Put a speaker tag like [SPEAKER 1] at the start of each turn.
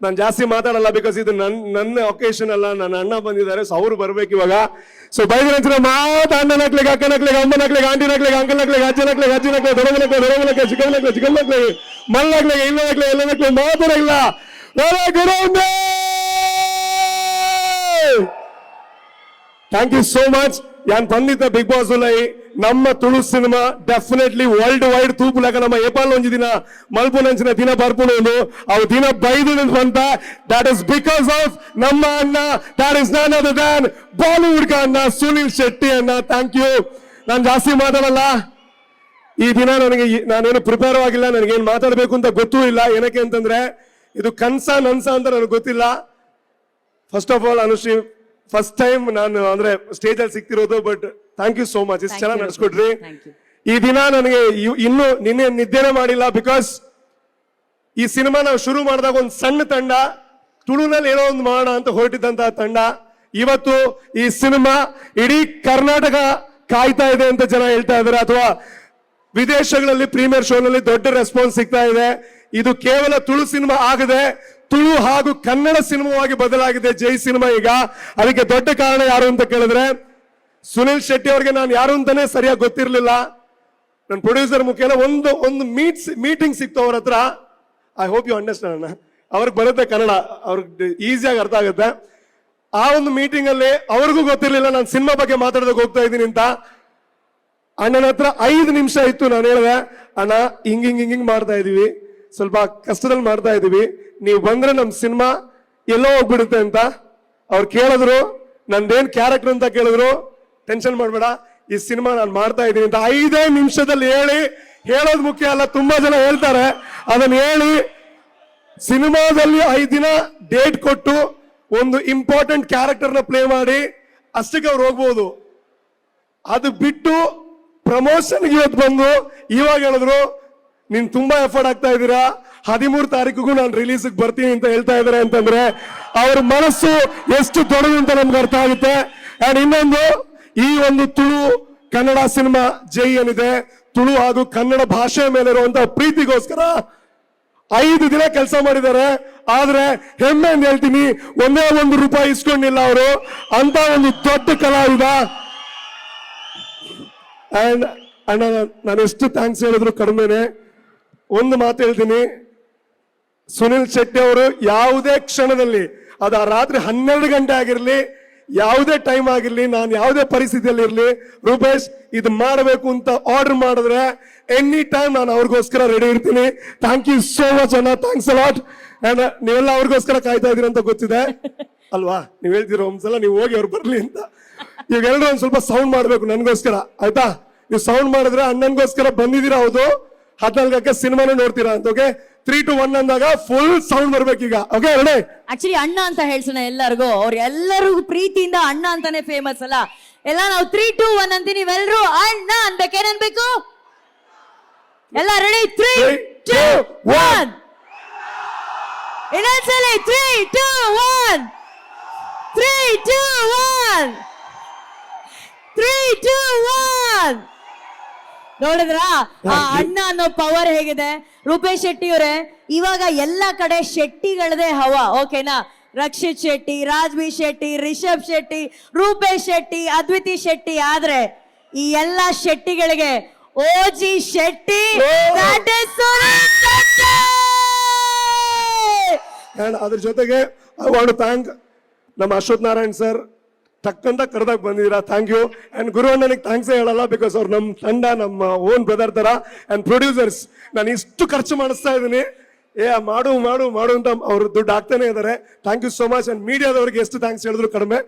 [SPEAKER 1] ನಾನು ಜಾಸ್ತಿ ಮಾತಾಡಲ್ಲ ಬಿಕಾಸ್ ಇದು ನನ್ನ ನನ್ನ ಒಕೇಶನ್ ಅಲ್ಲ. ನನ್ನ ಅಣ್ಣ ಬಂದಿದ್ದಾರೆ ಸೊ ಅವ್ರು ಬರ್ಬೇಕು ಇವಾಗ. ಸೊ ಬೈದಿನ ಮಾತ ಅಣ್ಣನಕ್ಲಿಗೆ ಅಕ್ಕನಕ್ಲಿಗೆ ಅಮ್ಮನಕ್ಲಿಗೆ ಆಂಟಿನಕ್ಲಿಗೆ ಚಿಕ್ಕ ಅಜ್ಜನಕ್ಲಿಗೆ ಚಿಕ್ಕ ದೊಡ್ಡನಕ್ಲಿಗೆ ಮಲ್ಲ ಚಿಕ್ಕನಕ್ಲಿಗೆ ಇಲ್ಲ ಮಲ್ಲಕ್ಲಿಗೆ ಇಲ್ಲನಕ್ಲಿಗೆ ಎಲ್ಲನಕ್ಲಿಗೆ ಮಾತಾಡ ಇಲ್ಲ. ಥ್ಯಾಂಕ್ ಯು ಸೋ ಮಚ್ ಯಾನ್ ಬಂದಿದ್ದ ಬಿಗ್ ಬಾಸ್ ಲೈ ನಮ್ಮ Tulu cinema definitely world wide ತೂಪುಲಾಗ ನಮ್ಮ ಏಪಾಲ್ ಒಂಜಿ ದಿನ ಮಲ್ಪುನಂಚಿನ ದಿನ ಬರ್ಪುಣನು ಅವು ದಿನ ಬೈದು. ಬಂತ ದಟ್ ಇಸ್ ಬಿಕಾಸ್ ಆಫ್ ನಮ್ಮ ಅಣ್ಣ. That is none other than Bollywood ಅಣ್ಣ ಸುನಿಲ್ ಶೆಟ್ಟಿ ಅಣ್ಣ. ಥ್ಯಾಂಕ್ ಯು ನಾನು ಜಾಸ್ತಿ ಮಾತಾಡಲ್ಲ. ಈ ದಿನ ನನಗೆ ನಾನೇನು ಪ್ರಿಪೇರ್ ಆಗಿಲ್ಲ. ನನಗೇನು ಮಾತಾಡಬೇಕು ಅಂತ ಗೊತ್ತೂ ಇಲ್ಲ. ಏನಕ್ಕೆ ಅಂತಂದ್ರೆ ಇದು ಕನ್ಸ ನನ್ಸ ಅಂತ ನನಗೆ ಗೊತ್ತಿಲ್ಲ. First of all Anushree first time ನಾನು ಅಂದ್ರೆ ಸ್ಟೇಜ್ ಅಲ್ಲಿ ಸಿಗ್ತಿರೋದು but thank you so much ಇಷ್ಟು ಚೆನ್ನಾಗಿ
[SPEAKER 2] ನಡೆಸ್ಕೊಡ್ರಿ
[SPEAKER 1] ಈ ದಿನ ನನಗೆ ಇನ್ನು ನಿನ್ನೆ ನಿದ್ದೆನೆ ಮಾಡಿಲ್ಲ ಬಿಕಾಸ್ ಈ ಸಿನಿಮಾ ನಾವು ಶುರು ಮಾಡಿದಾಗ ಒಂದು ಸಣ್ಣ ತಂಡ ತುಳುನಲ್ಲಿ ಏನೋ ಒಂದು ಮಾಡೋಣ ಅಂತ ಹೊರಟಿದ್ದಂತಹ ತಂಡ. ಇವತ್ತು ಈ ಸಿನಿಮಾ ಇಡೀ ಕರ್ನಾಟಕ ಕಾಯ್ತಾ ಇದೆ ಅಂತ ಜನ ಹೇಳ್ತಾ ಇದ್ದಾರೆ. ಅಥವಾ ವಿದೇಶಗಳಲ್ಲಿ ಪ್ರೀಮಿಯರ್ ಶೋನಲ್ಲಿ ದೊಡ್ಡ ರೆಸ್ಪಾನ್ಸ್ ಸಿಗ್ತಾ ಇದೆ. ಇದು ಕೇವಲ ತುಳು ಸಿನಿಮಾ ಆಗದೆ ತುಳು ಹಾಗೂ ಕನ್ನಡ ಸಿನಿಮಾವಾಗಿ ಬದಲಾಗಿದೆ ಜೈ ಸಿನಿಮಾ ಈಗ. ಅದಕ್ಕೆ ದೊಡ್ಡ ಕಾರಣ ಯಾರು ಅಂತ ಕೇಳಿದ್ರೆ ಸುನಿಲ್ ಶೆಟ್ಟಿ ಅವ್ರಿಗೆ ನಾನು ಯಾರು ಅಂತಾನೆ ಸರಿಯಾಗಿ ಗೊತ್ತಿರಲಿಲ್ಲ. ನನ್ನ ಪ್ರೊಡ್ಯೂಸರ್ ಮುಖೇನ ಒಂದು ಒಂದು ಮೀಟ್ಸ್ ಮೀಟಿಂಗ್ ಸಿಕ್ತು ಅವ್ರ ಹತ್ರ. ಐ ಹೋಪ್ ಯು ಅಂಡರ್ಸ್ಟ್ಯಾಂಡ್ ಅಣ್ಣ. ಅವ್ರಿಗೆ ಬರುತ್ತೆ ಕನ್ನಡ. ಅವ್ರಿಗೆ ಈಸಿಯಾಗಿ ಅರ್ಥ ಆಗುತ್ತೆ. ಆ ಒಂದು ಮೀಟಿಂಗ್ ಅಲ್ಲಿ ಅವ್ರಿಗೂ ಗೊತ್ತಿರಲಿಲ್ಲ. ನಾನು ಸಿನಿಮಾ ಬಗ್ಗೆ ಮಾತಾಡೋದಕ್ಕೆ ಹೋಗ್ತಾ ಇದ್ದೀನಿ ಅಂತ. ಅಣ್ಣನ ಹತ್ರ ಐದು ನಿಮಿಷ ಇತ್ತು ನಾನು ಹೇಳಿದೆ, ಅಣ್ಣ, ಹಿಂಗ್ ಹಿಂಗ್ ಹಿಂಗ್ ಹಿಂಗ್ ಮಾಡ್ತಾ ಇದೀವಿ. ಸ್ವಲ್ಪ ಕಷ್ಟದಲ್ಲಿ ಮಾಡ್ತಾ ಇದೀವಿ. ನೀವು ಬಂದ್ರೆ ನಮ್ಮ ಸಿನಿಮಾ ಎಲ್ಲೋ ಹೋಗ್ಬಿಡುತ್ತೆ ಅಂತ. ಅವ್ರು ಕೇಳಿದ್ರು, ನಂದೇನ್ ಕ್ಯಾರೆಕ್ಟರ್ ಅಂತ ಕೇಳಿದ್ರು? ಟೆನ್ಷನ್ ಮಾಡಬೇಡ. ಈ ಸಿನಿಮಾ ನಾನು ಮಾಡ್ತಾ ಇದ್ದೀನಿ ಅಂತ ಐದೇ ನಿಮಿಷದಲ್ಲಿ ಹೇಳಿ, ಹೇಳೋದು ಮುಖ್ಯ ಅಲ್ಲ, ತುಂಬಾ ಜನ ಹೇಳ್ತಾರೆ. ಅದನ್ನ ಹೇಳಿ, ಸಿನಿಮಾದಲ್ಲಿ ಐದು ದಿನ ಡೇಟ್ ಕೊಟ್ಟು ಒಂದು ಇಂಪಾರ್ಟೆಂಟ್ ಕ್ಯಾರೆಕ್ಟರ್ನ ಪ್ಲೇ ಮಾಡಿ, ಅಷ್ಟಕ್ಕೆ ಅವ್ರು ಹೋಗ್ಬೋದು. ಅದು ಬಿಟ್ಟು ಪ್ರಮೋಷನ್ ಇವತ್ತು ಬಂದು, ಇವಾಗ ಹೇಳಿದ್ರು, ನೀನ್ ತುಂಬಾ ಎಫರ್ಟ್ ಆಗ್ತಾ ಇದ್ದೀರಾ, ಹದಿಮೂರು ತಾರೀಕಿಗೂ ನಾನು ರಿಲೀಸ್ ಬರ್ತೀನಿ ಅಂತ ಹೇಳ್ತಾ ಇದಾರೆ ಅಂತಂದ್ರೆ, ಅವ್ರ ಮನಸ್ಸು ಎಷ್ಟು ದೊಡ್ಡದು ಅಂತ ನಮ್ಗೆ ಅರ್ಥ ಆಗುತ್ತೆ. ಅಂಡ್ ಇನ್ನೊಂದು ಈ ಒಂದು ತುಳು ಕನ್ನಡ ಸಿನಿಮಾ ಜೈ ಏನಿದೆ ತುಳು ಹಾಗೂ ಕನ್ನಡ ಭಾಷೆಯ ಮೇಲೆ ಇರುವಂತಹ ಪ್ರೀತಿಗೋಸ್ಕರ ಐದು ದಿನ ಕೆಲಸ ಮಾಡಿದ್ದಾರೆ. ಆದ್ರೆ ಹೆಮ್ಮೆ ಅಂತ ಹೇಳ್ತೀನಿ, ಒಂದೇ ಒಂದು ರೂಪಾಯಿ ಇಸ್ಕೊಂಡಿಲ್ಲ ಅವರು. ಅಂತ ಒಂದು ದೊಡ್ಡ ಕಲಾವಿದ. ಅಂಡ್ ಅಣ್ಣ, ನಾನು ಎಷ್ಟು ಥ್ಯಾಂಕ್ಸ್ ಹೇಳಿದ್ರು ಕಡಿಮೆನೆ. ಒಂದು ಮಾತು ಹೇಳ್ತೀನಿ. ಸುನಿಲ್ ಶೆಟ್ಟಿ ಅವರು ಯಾವುದೇ ಕ್ಷಣದಲ್ಲಿ, ಅದು ರಾತ್ರಿ ಹನ್ನೆರಡು ಗಂಟೆ ಆಗಿರ್ಲಿ ಯಾವುದೇ ಟೈಮ್ ಆಗಿರಲಿ ನಾನು ಯಾವುದೇ ಪರಿಸ್ಥಿತಿಯಲ್ಲಿ ಇರ್ಲಿ ರೂಪೇಶ್ ಇದು ಮಾಡಬೇಕು ಅಂತ ಆರ್ಡರ್ ಮಾಡಿದ್ರೆ ಎನಿ ಟೈಮ್ ನಾನು ಅವ್ರಿಗೋಸ್ಕರ ರೆಡಿ ಇರ್ತೀನಿ. ಥ್ಯಾಂಕ್ ಯು ಸೋ ಮಚ್ ಅಣ್ಣ. ಥ್ಯಾಂಕ್ಸ್ ಅಲಾಟ್ ಅಂಡ್ ನೀವೆಲ್ಲ ಅವ್ರಿಗೋಸ್ಕರ ಕಾಯ್ತಾ ಇದೀರ ಅಂತ ಗೊತ್ತಿದೆ. ಅಲ್ವಾ? ನೀವು ಹೇಳ್ತೀರ ಒಂದ್ಸಲ ನೀವು ಹೋಗಿ ಅವ್ರು ಬರಲಿ ಅಂತ. ಇವಾಗೆಲ್ಲರೂ ಎಲ್ಲರೂ ಒಂದ್ ಸ್ವಲ್ಪ ಸೌಂಡ್ ಮಾಡಬೇಕು ನನಗೋಸ್ಕರ ಆಯ್ತಾ? ನೀವು ಸೌಂಡ್ ಮಾಡಿದ್ರೆ ಅಣ್ಣನ್ಗೋಸ್ಕರ ಬಂದಿದ್ದೀರಾ ಹೌದು? ಹದಿನಾಲ್ಕಕ್ಕೆ ಸಿನಿಮಾನು ನೋಡ್ತೀರಾ ಅಂತ ಓಕೆ ತ್ರೀ ಟು ಒನ್ ಅಂದಾಗ ಫುಲ್ ಸೌಂಡ್ ಬರ್ಬೇಕೀಗ. ಓಕೆ ರೆಡಿ
[SPEAKER 2] ಆಕ್ಚುಲಿ ಅಣ್ಣ ಅಂತ ಹೇಳ್ಸೋಣ ಎಲ್ಲರಿಗೂ ಅವ್ರು ಎಲ್ಲರಿಗೂ ಪ್ರೀತಿಯಿಂದ ಅಣ್ಣ ಅಂತಾನೆ ಫೇಮಸ್ ಅಲ್ಲ? ಎಲ್ಲ ನಾವು ತ್ರೀ ಟು ಒನ್ ಅಂತೀವಿ ನೀವೆಲ್ಲರೂ ಅಣ್ಣ ಅನ್ಬೇಕೇನನ್ಬೇಕು ಎಲ್ಲ ready three two one ಇನ್ನೊಂದ್ಸಲಿ three two one three two one three two one ನೋಡಿದ್ರ ಆ ಅಣ್ಣ ಅನ್ನೋ ಪವರ್ ಹೇಗಿದೆ ರೂಪೇಶ್ ಶೆಟ್ಟಿ ಅವರೇ ಇವಾಗ ಎಲ್ಲ ಕಡೆ ಶೆಟ್ಟಿಗಳದೇ ಹವ ಓಕೆನಾ ರಕ್ಷಿತ್ ಶೆಟ್ಟಿ ರಾಜ್ಬಿ ಶೆಟ್ಟಿ ರಿಷಬ್ ಶೆಟ್ಟಿ ರೂಪೇಶ್ ಶೆಟ್ಟಿ ಅದ್ವಿತಿ ಶೆಟ್ಟಿ ಆದ್ರೆ ಈ ಎಲ್ಲ ಶೆಟ್ಟಿಗಳಿಗೆ OG Shetty
[SPEAKER 1] O.
[SPEAKER 2] G Shetty!
[SPEAKER 1] ಅದ್ರ ಜೊತೆಗೆ ಐ ವಾಂಟ್ ಥ್ಯಾಂಕ್ ನಮ್ಮ ಅಶ್ವಥ್ ನಾರಾಯಣ್ ಸರ್ ಟಕ್ಕಂತ ಕರೆದಾಗ ಬಂದಿದ್ದೀರಾ? ಥ್ಯಾಂಕ್ ಯು ಆ್ಯಂಡ್ ಗುರು ಅಣ್ಣನಿಗೆ ಥ್ಯಾಂಕ್ಸ್ ಹೇಳಲ್ಲ ಬಿಕಾಸ್ ಅವ್ರು ನಮ್ಮ ತಂಡ, ನಮ್ಮ ಓನ್ ಬ್ರದರ್ ಥರ ಅಂಡ್ ಪ್ರೊಡ್ಯೂಸರ್ಸ್ ನಾನು ಇಷ್ಟು ಖರ್ಚು ಮಾಡಿಸ್ತಾ ಇದ್ದೀನಿ. ಏ, ಮಾಡು ಮಾಡು ಮಾಡು ಅಂತ ಅವರು ದುಡ್ಡು ಹಾಕ್ತಾನೆ ಇದ್ದಾರೆ. Thank you so much and ಮೀಡಿಯಾದವ್ರಿಗೆ ಎಷ್ಟು ಥ್ಯಾಂಕ್ಸ್ ಹೇಳಿದ್ರು ಕಡಿಮೆ.